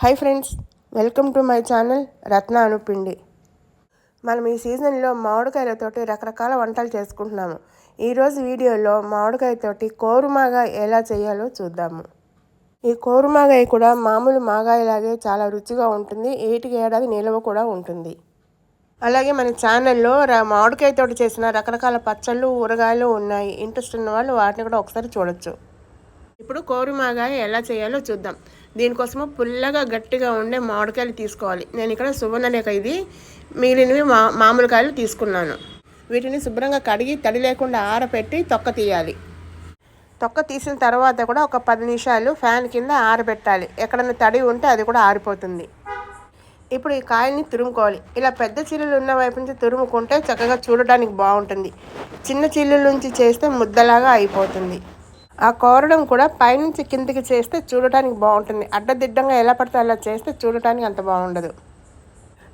Hi friends welcome to my channel Ratna Anupindi మనం ఈ సీజన్లో మామిడికాయలతోటి రకరకాల వంటలు చేసుకుంటున్నాము. ఈరోజు వీడియోలో మామిడికాయతోటి కోరుమాగా ఎలా చేయాలో చూద్దాము. ఈ కోరుమాగాయ కూడా మామూలు మాగాయలాగే చాలా రుచిగా ఉంటుంది. ఏటికి ఏడాది నిల్వ కూడా ఉంటుంది. అలాగే మన ఛానల్లో ర మామిడికాయతోటి చేసిన రకరకాల పచ్చళ్ళు ఊరగాయలు ఉన్నాయి. ఇంట్రెస్ట్ ఉన్న వాళ్ళు వాటిని కూడా ఒకసారి చూడొచ్చు. ఇప్పుడు కోరుమాగాయ ఎలా చేయాలో చూద్దాం. దీనికోసము పుల్లగా గట్టిగా ఉండే మామిడికాయలు తీసుకోవాలి. నేను ఇక్కడ సువర్ణలేఖ ఇది. మిగిలినవి మా మామూలు కాయలు తీసుకున్నాను. వీటిని శుభ్రంగా కడిగి తడి లేకుండా ఆరబెట్టి తొక్క తీయాలి. తొక్క తీసిన తర్వాత కూడా ఒక పది నిమిషాలు ఫ్యాన్ కింద ఆరబెట్టాలి. ఎక్కడన్నా తడి ఉంటే అది కూడా ఆరిపోతుంది. ఇప్పుడు ఈ కాయల్ని తురుముకోవాలి. ఇలా పెద్ద చిల్లులు ఉన్న వైపు నుంచి తురుముకుంటే చక్కగా చూడటానికి బాగుంటుంది. చిన్న చిల్లుల నుంచి చేస్తే ముద్దలాగా అయిపోతుంది. ఆ కోరడం కూడా పైనుంచి కిందికి చేస్తే చూడటానికి బాగుంటుంది. అడ్డదిడ్డంగా ఎలా పడితే అలా చేస్తే చూడటానికి అంత బాగుండదు.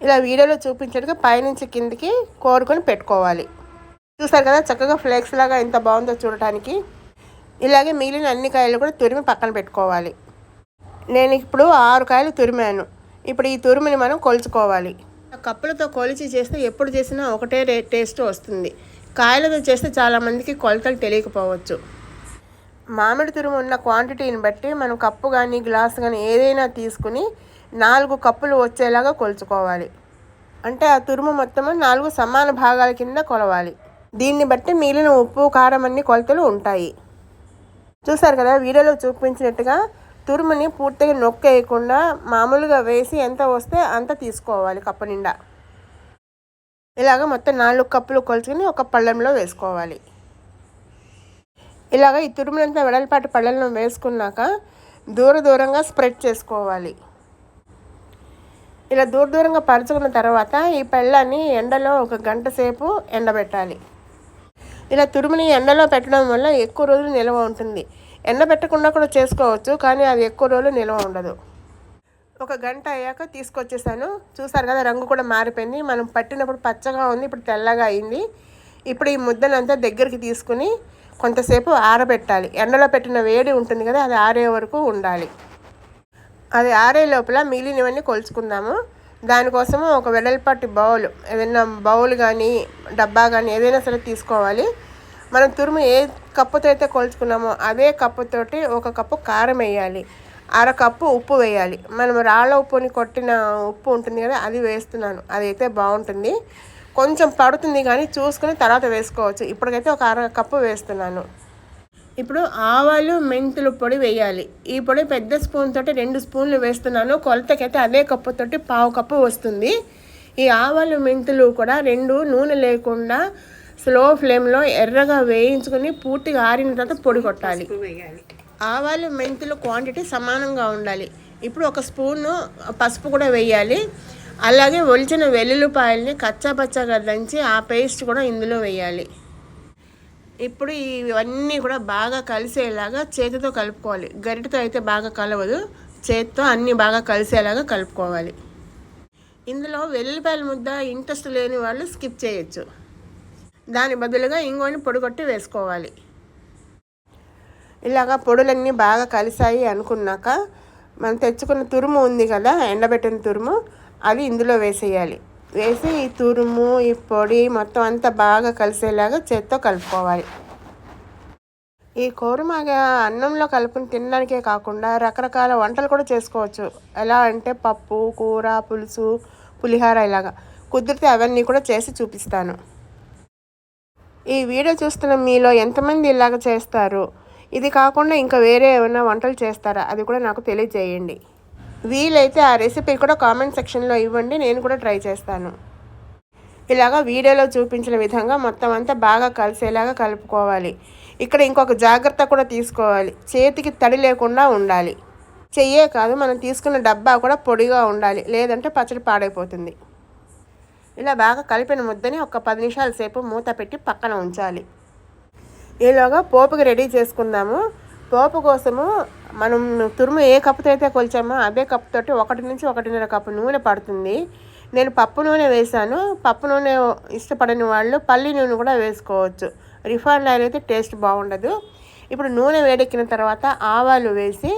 ఇలా వీడియోలో చూపించేట్టుగా పైనుంచి కిందికి కోరుకొని పెట్టుకోవాలి. చూసారు కదా చక్కగా ఫ్లేక్స్ లాగా ఎంత బాగుందో చూడటానికి. ఇలాగే మిగిలిన అన్ని కాయలు కూడా తురిమి పక్కన పెట్టుకోవాలి. నేను ఇప్పుడు ఆరు కాయలు తురిమాను. ఇప్పుడు ఈ తురిమిని మనం కొలుచుకోవాలి. కప్పులతో కొలిచి చేస్తే ఎప్పుడు చేసినా ఒకటే టేస్ట్ వస్తుంది. కాయలతో చేస్తే చాలామందికి కొలతలు తెలియకపోవచ్చు. మామిడి తురుము ఉన్న క్వాంటిటీని బట్టి మనం కప్పు కానీ గ్లాస్ కానీ ఏదైనా తీసుకుని నాలుగు కప్పులు వచ్చేలాగా కొలుచుకోవాలి. అంటే ఆ తురుము మొత్తము నాలుగు సమాన భాగాల కింద కొలవాలి. దీన్ని బట్టి మిగిలిన ఉప్పు కారం అన్ని కొలతలు ఉంటాయి. చూసారు కదా వీడియోలో చూపించినట్టుగా తురుముని పూర్తిగా నొక్కేయకుండా మామూలుగా వేసి ఎంత వస్తే అంత తీసుకోవాలి కప్పు నిండా. ఇలాగ మొత్తం నాలుగు కప్పులు కొలుచుకొని ఒక పళ్ళెంలో వేసుకోవాలి. ఇలాగ ఈ తురుములంతా వెడల్పాటి పళ్ళను వేసుకున్నాక దూర దూరంగా స్ప్రెడ్ చేసుకోవాలి. ఇలా దూర దూరంగా పరుచుకున్న తర్వాత ఈ పళ్ళాన్ని ఎండలో ఒక గంట సేపు ఎండబెట్టాలి. ఇలా తురుముని ఎండలో పెట్టడం వల్ల ఎక్కువ రోజులు నిల్వ ఉంటుంది. ఎండ పెట్టకుండా కూడా చేసుకోవచ్చు కానీ అది ఎక్కువ రోజులు నిల్వ ఉండదు. ఒక గంట అయ్యాక తీసుకొచ్చేసాను. చూసారు కదా రంగు కూడా మారిపోయింది. మనం పట్టినప్పుడు పచ్చగా ఉంది ఇప్పుడు తెల్లగా అయింది. ఇప్పుడు ఈ ముద్దనంతా దగ్గరికి తీసుకుని కొంతసేపు ఆరబెట్టాలి. ఎండలో పెట్టిన వేడి ఉంటుంది కదా అది ఆరే వరకు ఉండాలి. అది ఆరే లోపల మిగిలినవన్నీ కొలుచుకుందాము. దానికోసము ఒక వెడల్పాటి బౌల్ ఏదైనా బౌల్ కానీ డబ్బా కానీ ఏదైనా సరే తీసుకోవాలి. మనం తురుము ఏ కప్పుతో అయితే కొలుచుకున్నామో అదే కప్పుతోటి ఒక కప్పు కారం వేయాలి. అర కప్పు ఉప్పు వేయాలి. మనం రాళ్ళ ఉప్పుని కొట్టిన ఉప్పు ఉంటుంది కదా అది వేస్తున్నాను. అది అయితే బాగుంటుంది. కొంచెం పడుతుంది కానీ చూసుకుని తర్వాత వేసుకోవచ్చు. ఇప్పటికైతే ఒక అర కప్పు వేస్తున్నాను. ఇప్పుడు ఆవాలు మెంతులు పొడి వేయాలి. ఈ పొడి పెద్ద స్పూన్ తోటి రెండు స్పూన్లు వేస్తున్నాను. కొలతకైతే అదే కప్పుతోటి పావు కప్పు వస్తుంది. ఈ ఆవాలు మెంతులు కూడా రెండు నూనె లేకుండా స్లో ఫ్లేమ్లో ఎర్రగా వేయించుకొని పూర్తిగా ఆరిన తర్వాత పొడి కొట్టాలి. ఆవాలు మెంతులు క్వాంటిటీ సమానంగా ఉండాలి. ఇప్పుడు ఒక స్పూను పసుపు కూడా వేయాలి. అలాగే ఒలిచిన వెల్లుల్లిపాయల్ని కచ్చాపచ్చాగా దంచి ఆ పేస్ట్ కూడా ఇందులో వేయాలి. ఇప్పుడు ఇవన్నీ కూడా బాగా కలిసేలాగా చేతితో కలుపుకోవాలి. గరిటతో అయితే బాగా కలవదు. చేతితో అన్నీ బాగా కలిసేలాగా కలుపుకోవాలి. ఇందులో వెల్లుల్లిపాయల ముద్ద ఇంట్రెస్ట్ లేని వాళ్ళు స్కిప్ చేయొచ్చు. దాని బదులుగా ఇంగోని పొడిగొట్టి వేసుకోవాలి. ఇలాగా పొడులన్నీ బాగా కలిసాయి అనుకున్నాక మనం తెచ్చుకున్న తురుము ఉంది కదా ఎండబెట్టిన తురుము అది ఇందులో వేసేయాలి. వేసి ఈ తురుము ఈ పొడి మొత్తం అంతా బాగా కలిసేలాగా చేత్తో కలుపుకోవాలి. ఈ కోరుమాగా అన్నంలో కలుపుని తినడానికే కాకుండా రకరకాల వంటలు కూడా చేసుకోవచ్చు. ఎలా అంటే పప్పు కూర పులుసు పులిహార ఇలాగా. కుదిరితే అవన్నీ కూడా చేసి చూపిస్తాను. ఈ వీడియో చూస్తున్న మీలో ఎంతమంది ఇలాగ చేస్తారు? ఇది కాకుండా ఇంకా వేరే ఏమైనా వంటలు చేస్తారా? అది కూడా నాకు తెలియజేయండి. వీలైతే ఆ రెసిపీ కూడా కామెంట్ సెక్షన్లో ఇవ్వండి నేను కూడా ట్రై చేస్తాను. ఇలాగా వీడియోలో చూపించిన విధంగా మొత్తం అంతా బాగా కలిసేలాగా కలుపుకోవాలి. ఇక్కడ ఇంకొక జాగ్రత్త కూడా తీసుకోవాలి. చేతికి తడి లేకుండా ఉండాలి. చెయ్యే కాదు మనం తీసుకున్న డబ్బా కూడా పొడిగా ఉండాలి లేదంటే పచ్చడి పాడైపోతుంది. ఇలా బాగా కలిపిన ముద్దని ఒక పది నిమిషాల సేపు మూత పెట్టి పక్కన ఉంచాలి. ఈలోగా పోపుకి రెడీ చేసుకుందాము. పోపు కోసము మనం తురుము ఏ కప్పుతో అయితే కొలిచామో అదే కప్పుతోటి ఒకటి నుంచి ఒకటిన్నర కప్పు నూనె పడుతుంది. నేను పప్పు నూనె వేసాను పప్పు నూనె ఇష్టపడని వాళ్ళు పల్లి నూనె కూడా వేసుకోవచ్చు. రిఫైండ్ ఆయిల్ అయితే టేస్ట్ బాగుండదు. ఇప్పుడు నూనె వేడెక్కిన తర్వాత ఆవాలు వేసి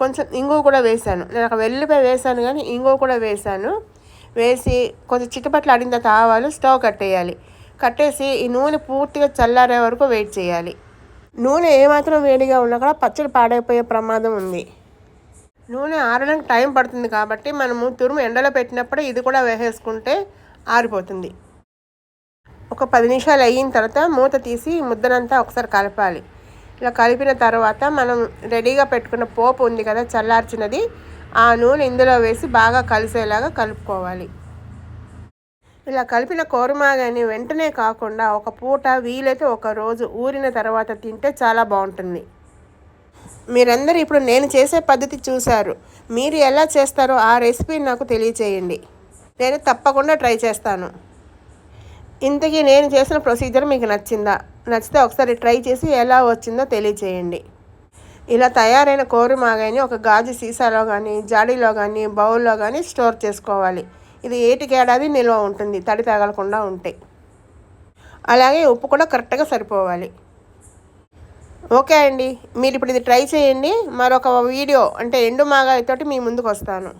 కొంచెం ఇంగువ కూడా వేశాను. నేను ఒక వెల్లిపాయ వేశాను కానీ ఇంగువ కూడా వేశాను. వేసి కొంచెం చిట్టుపట్లు ఆడిన తర్వాత ఆవాలు స్టవ్ కట్టేయాలి. కట్టేసి ఈ నూనె పూర్తిగా చల్లారే వరకు వెయిట్ చేయాలి. నూనె ఏమాత్రం వేడిగా ఉన్నా కూడా పచ్చడి పాడైపోయే ప్రమాదం ఉంది. నూనె ఆరడానికి టైం పడుతుంది కాబట్టి మనము తురుము ఎండలో పెట్టినప్పుడు ఇది కూడా వేసేసుకుంటే ఆరిపోతుంది. ఒక పది నిమిషాలు అయిన తర్వాత మూత తీసి ముద్దనంతా ఒకసారి కలపాలి. ఇలా కలిపిన తర్వాత మనం రెడీగా పెట్టుకున్న పోపు ఉంది కదా చల్లార్చినది ఆ నూనె ఇందులో వేసి బాగా కలిసేలాగా కలుపుకోవాలి. ఇలా కలిపిన కోరమాగాని వెంటనే కాకుండా ఒక పూట వీలైతే ఒక రోజు ఊరిన తర్వాత తింటే చాలా బాగుంటుంది. మీరందరూ ఇప్పుడు నేను చేసే పద్ధతి చూశారు. మీరు ఎలా చేస్తారో ఆ రెసిపీ నాకు తెలియచేయండి. నేను తప్పకుండా ట్రై చేస్తాను. ఇంతకీ నేను చేసిన ప్రొసీజర్ మీకు నచ్చిందా? నచ్చితే ఒకసారి ట్రై చేసి ఎలా వచ్చిందో తెలియచేయండి. ఇలా తయారైన కోరుమాగాయని ఒక గాజు సీసాలో కానీ జాడీలో కానీ బౌల్లో కానీ స్టోర్ చేసుకోవాలి. ఇది ఏటికేడాది నిల్వ ఉంటుంది తడి తగలకుండా ఉంటాయి అలాగే ఉప్పు కూడా కరెక్ట్గా సరిపోవాలి. ఓకే అండి మీరు ఇప్పుడు ఇది ట్రై చేయండి. మరొక వీడియో అంటే ఎండు మాగాయతోటి మీ ముందుకు వస్తాను